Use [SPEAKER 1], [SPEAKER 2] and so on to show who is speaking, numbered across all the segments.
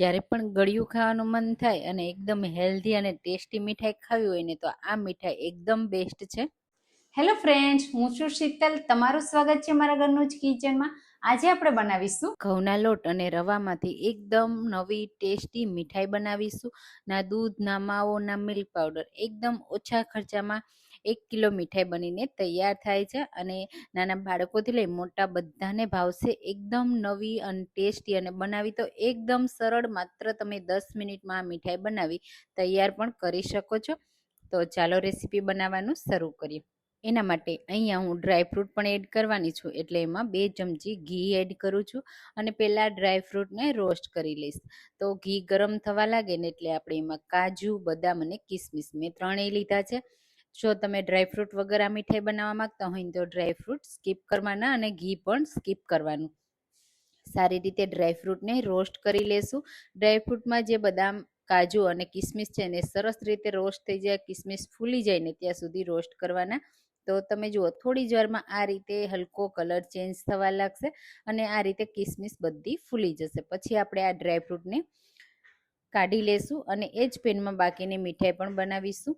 [SPEAKER 1] જ્યારે પણ ગળ્યું ખાવાનું મન થાય અને એકદમ હેલ્ધી અને ટેસ્ટી મીઠાઈ ખાવી હોય ને તો આ મીઠાઈ એકદમ બેસ્ટ છે.
[SPEAKER 2] હેલો ફ્રેન્ડ્સ હું છું શીતલ. તમારું સ્વાગત છે મારા ઘરનું જ કિચનમાં આજે આપણે બનાવીશું
[SPEAKER 1] ઘઉંના લોટ અને રવામાંથી એકદમ નવી ટેસ્ટી મીઠાઈ બનાવીશું. ના દૂધ ના માવો ના મિલ્ક પાવડર એકદમ ઓછા ખર્ચામાં એક કિલો મીઠાઈ બનીને તૈયાર થાય છે અને નાના બાળકોથી લઈ મોટા બધાને ભાવશે એકદમ નવી અને ટેસ્ટી અને બનાવી તો એકદમ સરળ માત્ર તમે દસ મિનિટમાં આ મીઠાઈ બનાવી તૈયાર પણ કરી શકો છો. તો ચાલો રેસીપી બનાવવાનું શરૂ કરીએ. એના માટે અહીંયા હું ડ્રાયફ્રૂટ પણ એડ કરવાની છું એટલે એમાં બે ચમચી ઘી એડ કરું છું અને પહેલાં ડ્રાયફ્રૂટને રોસ્ટ કરી લઈશ. તો ઘી ગરમ થવા લાગે ને એટલે આપણે એમાં કાજુ, બદામ અને કિસમિસ, મેં ત્રણેય લીધા છે. જો તમે ડ્રાયફ્રૂટ વગર આ મીઠાઈ બનાવવા માંગતા હોય તો ડ્રાયફ્રૂટ સ્કીપ કરવાના અને ઘી પણ સ્કીપ કરવાનું. સારી રીતે ડ્રાયફ્રૂટને રોસ્ટ કરી લેશું. ડ્રાયફ્રૂટમાં જે બદામ, કાજુ અને કિસમિસ છે ને સરસ રીતે રોસ્ટ થઈ જાય, કિસમિસ ફૂલી જાય ને ત્યાં સુધી રોસ્ટ કરવાના. તો તમે જુઓ, થોડી જ વારમાં આ રીતે હલકો કલર ચેન્જ થવા લાગશે અને આ રીતે કિસમિસ બધી ફૂલી જશે. પછી આપણે આ ડ્રાયફ્રૂટને કાઢી લેશું અને એ જ પેનમાં બાકીની મીઠાઈ પણ બનાવીશું.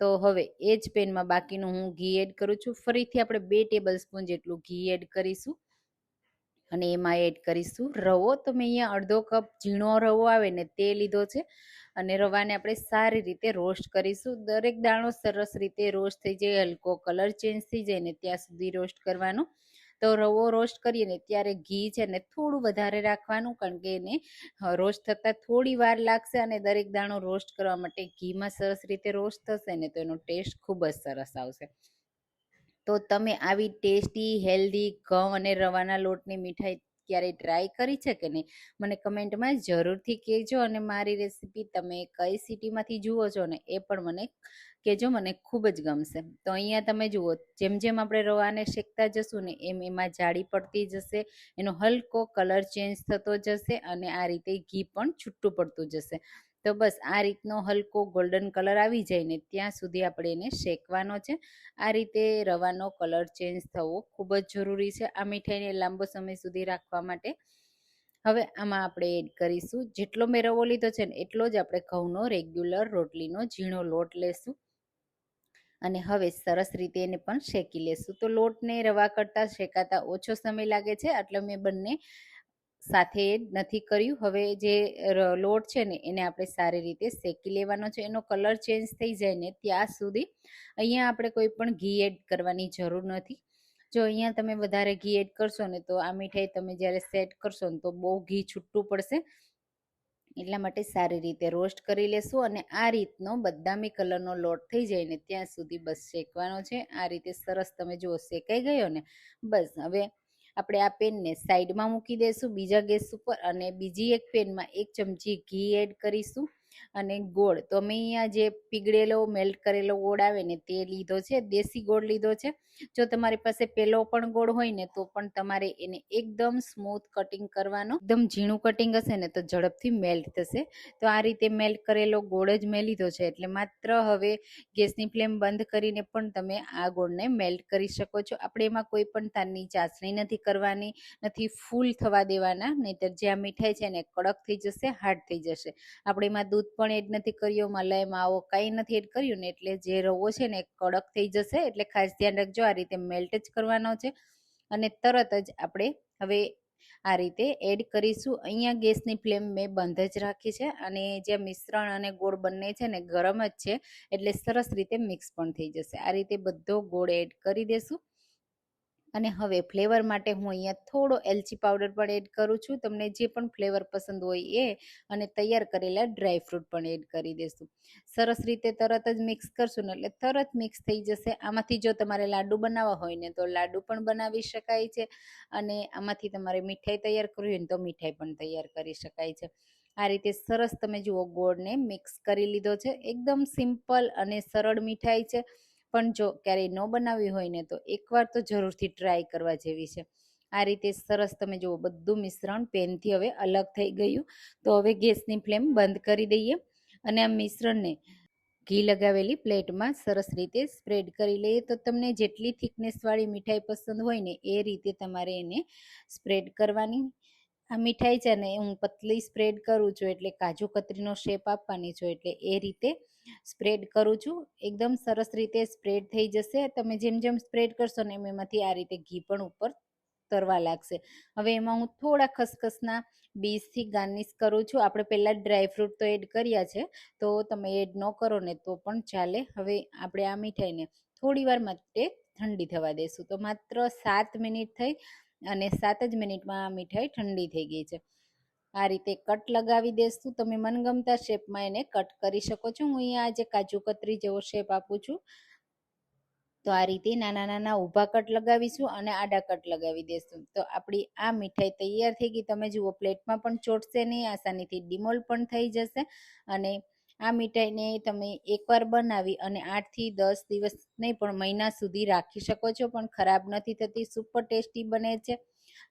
[SPEAKER 1] તો હવે એ જ પેનમાં બાકીનું હું ઘી એડ કરું છું. ફરીથી આપણે બે ટેબલ સ્પૂન જેટલું ઘી એડ કરીશું અને એમાં એડ કરીશું રવો. તો મેં અહીંયા અડધો કપ ઝીણો રવો આવે ને તે લીધો છે અને રવાને આપણે સારી રીતે રોસ્ટ કરીશું. દરેક દાણો સરસ રીતે રોસ્ટ થઈ જાય, હલકો કલર ચેન્જ થઈ જાય ને ત્યાં સુધી રોસ્ટ કરવાનું. તો રવો રોસ્ટ કરીએ ને ત્યારે ઘી છે ને થોડું વધારે રાખવાનું કારણ કે એને રોસ્ટ થતાં થોડી વાર લાગશે અને દરેક દાણો રોસ્ટ કરવા માટે ઘીમાં સરસ રીતે રોસ્ટ થશે ને તો એનો ટેસ્ટ ખૂબ જ સરસ આવશે. તો તમે આવી ટેસ્ટી, હેલ્ધી, ઘઉં અને રવાના લોટની મીઠાઈ ક્યારેય ટ્રાય કરી છે કે નહીં, મને કમેન્ટમાં જરૂરથી કહેજો અને મારી રેસીપી તમે કઈ સિટીમાંથી જુઓ છો ને એ પણ મને કહેજો, મને ખૂબ જ ગમશે. તો અહીંયા તમે જુઓ, જેમ જેમ આપણે રવાને શેકતા જશું ને એમ એમાં જાડી પડતી જશે, એનો હલકો કલર ચેન્જ થતો જશે અને આ રીતે ઘી પણ છૂટું પડતું જશે. તો બસ આ રીતનો હલકો ગોલ્ડન કલર આવી જાય ને ત્યાં સુધી આપણે એને શેકવાનો છે. આ રીતે રવાનો કલર ચેન્જ થવો ખૂબ જ જરૂરી છે આ મીઠાઈને લાંબો સમય સુધી રાખવા માટે. હવે આમાં આપણે એડ કરીશું. જેટલો મેં રવો લીધો છે ને એટલો જ આપણે ઘઉંનો રેગ્યુલર રોટલીનો ઝીણો લોટ લેશું. અને હવે સરસ રીતે એને પણ શેકી લેશું. તો લોટને રવા કરતાં શેકાતા ઓછો સમય લાગે છે. એટલે મેં બંને સાથે નથી કર્યું. હવે જે લોટ છે ને, એને આપણે સારી રીતે શેકી લેવાનો છે. એનો કલર ચેન્જ થઈ જાય ને, ત્યાં સુધી અહીંયા આપણે કોઈ પણ ઘી એડ કરવાની જરૂર નથી. જો અહીંયા તમે વધારે ઘી એડ કરશો ને, તો આ મીઠાઈ તમે જ્યારે સેટ કરશો ને, તો બહુ ઘી છૂટું પડશે. એટલા માટે સારી રીતે રોસ્ટ કરી લેશું અને આ રીતનો બદામી કલરનો લોટ થઈ જાય ને, ત્યાં સુધી બસ શેકવાનો છે. આ રીતે સરસ તમે જુઓ, શેકાઈ ગયો ને, બસ. હવે આપણે આ પેનને સાઈડમાં મૂકી દઈશું બીજા ગેસ ઉપર અને બીજી એક પેનમાં એક ચમચી ઘી એડ કરીશું. અને ગોળ. તો મેં અહીંયા જે પીગળેલો મેલ્ટ કરેલો ગોળ આવે ને તે લીધો છે, દેશી ગોળ લીધો છે. જો તમારી પાસે પેલો પણ ગોળ હોય ને તો પણ તમારે એને એકદમ સ્મૂથ કટિંગ કરવાનો. એકદમ ઝીણું કટિંગ હશે ને તો ઝડપથી મેલ્ટ થશે. તો આ રીતે મેલ્ટ કરેલો ગોળ જ મેં લીધો છે. એટલે માત્ર હવે ગેસની ફ્લેમ બંધ કરીને પણ તમે આ ગોળને મેલ્ટ કરી શકો છો. આપણે એમાં કોઈ પણ તારની ચાસણી નથી કરવાની, નથી ફૂલ થવા દેવાના, નહીતર જે આ મીઠાઈ છે ને કડક થઈ જશે હાર્ડ થઈ જશે. આપણે એમાં દૂધ પણ એડ નથી કર્યો, મલાઈ, માવો કંઈ નથી એડ કર્યું ને એટલે જે રવો છે ને કડક થઈ જશે એટલે ખાસ ધ્યાન રાખજો, આ રીતે મેલ્ટ જ કરવાનો છે. અને તરત જ આપણે હવે આ રીતે એડ કરીશું. અહીંયા ગેસની ફ્લેમ મેં બંધ જ રાખી છે અને જે મિશ્રણ અને ગોળ બંને છે ને ગરમ જ છે એટલે સરસ રીતે મિક્સ પણ થઈ જશે. આ રીતે બધો ગોળ એડ કરી દેશું. અને હવે ફ્લેવર માટે હું અહીંયા થોડો એલચી પાવડર પણ એડ કરું છું. તમને જે પણ ફ્લેવર પસંદ હોય એ અને તૈયાર કરેલા ડ્રાય ફ્રૂટ પણ એડ કરી દેશું. સરસ રીતે તરત જ મિક્સ કરશું ને એટલે તરત મિક્સ થઈ જશે. આમાંથી જો તમારે લાડુ બનાવવા હોય ને તો લાડુ પણ બનાવી શકાય છે અને આમાંથી તમારે મીઠાઈ તૈયાર કરવી હોય ને તો મીઠાઈ પણ તૈયાર કરી શકાય છે. આ રીતે સરસ તમે જુઓ ગોળને મિક્સ કરી લીધો છે. એકદમ સિમ્પલ અને સરળ મીઠાઈ છે. પણ જો ક્યારેય ન બનાવી હોય ને, તો એકવાર તો જરૂરથી ટ્રાય કરવા જેવી છે. આ રીતે સરસ તમે જુઓ, બધું મિશ્રણ પેનથી હવે અલગ થઈ ગયું. તો હવે ગેસની ફ્લેમ બંધ કરી દઈએ અને આ મિશ્રણને ઘી લગાવેલી પ્લેટમાં સરસ રીતે સ્પ્રેડ કરી લઈએ. તો તમને જેટલી થિકનેસવાળી મીઠાઈ પસંદ હોય ને, એ રીતે તમારે એને સ્પ્રેડ કરવાની આ મીઠાઈ છે ને હું પતલી સ્પ્રેડ કરું છું, એટલે કાજુ કતરીનો શેપ આપવાની છું, એટલે એ રીતે સ્પ્રેડ કરું છું. એકદમ સરસ રીતે સ્પ્રેડ થઈ જશે. તમે જેમ જેમ સ્પ્રેડ કરશો ને એમ એમાંથી આ રીતે ઘી પણ ઉપર તરવા લાગશે. હવે એમાં હું થોડા ખસખસના બીજથી ગાર્નિશ કરું છું. આપણે પહેલાં ડ્રાયફ્રૂટ તો એડ કર્યા છે, તો તમે એડ ન કરો ને તો પણ ચાલે. હવે આપણે આ મીઠાઈને થોડી વાર માટે ઠંડી થવા દઈશું તો માત્ર સાત મિનિટ થઈ અને સાત જ મિનિટમાં મીઠાઈ ઠંડી થઈ ગઈ છે. આ રીતે કટ લગાવી દેશું તમે મનગમતા શેપમાં એને કટ કરી શકો છો. હું અહીંયા આજે કાજુ કતરી જેવો શેપ આપું છું. તો આ રીતે નાના નાના ઊભા કટ લગાવીશું અને આડા કટ લગાવી દઈશું તો આપણી આ મીઠાઈ તૈયાર થઈ ગઈ. તમે જુઓ, પ્લેટમાં પણ ચોટશે નહીં. આસાનીથી ડિમોલ પણ થઈ જશે અને આ મીઠાઈને તમે એકવાર બનાવી અને આઠથી દસ દિવસ નહીં પણ મહિના સુધી રાખી શકો છો. પણ ખરાબ નથી થતી, સુપર ટેસ્ટી બને છે.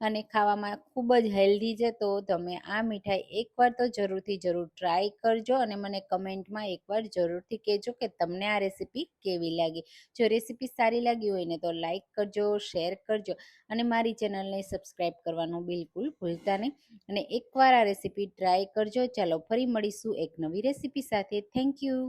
[SPEAKER 1] અને ખાવામાં ખૂબ જ હેલ્ધી છે, તો તમે આ મીઠાઈ એકવાર તો જરૂરથી જરૂર ટ્રાય કરજો અને મને કમેન્ટમાં એકવાર જરૂરથી કહેજો કે તમને આ રેસીપી કેવી લાગી. જો રેસીપી સારી લાગી હોય ને તો લાઇક કરજો શેર કરજો અને મારી ચેનલને સબસ્ક્રાઈબ કરવાનું બિલકુલ ભૂલતા નહીં. અને એકવાર આ રેસીપી ટ્રાય કરજો. ચાલો ફરી મળીશું એક નવી રેસીપી સાથે. Thank you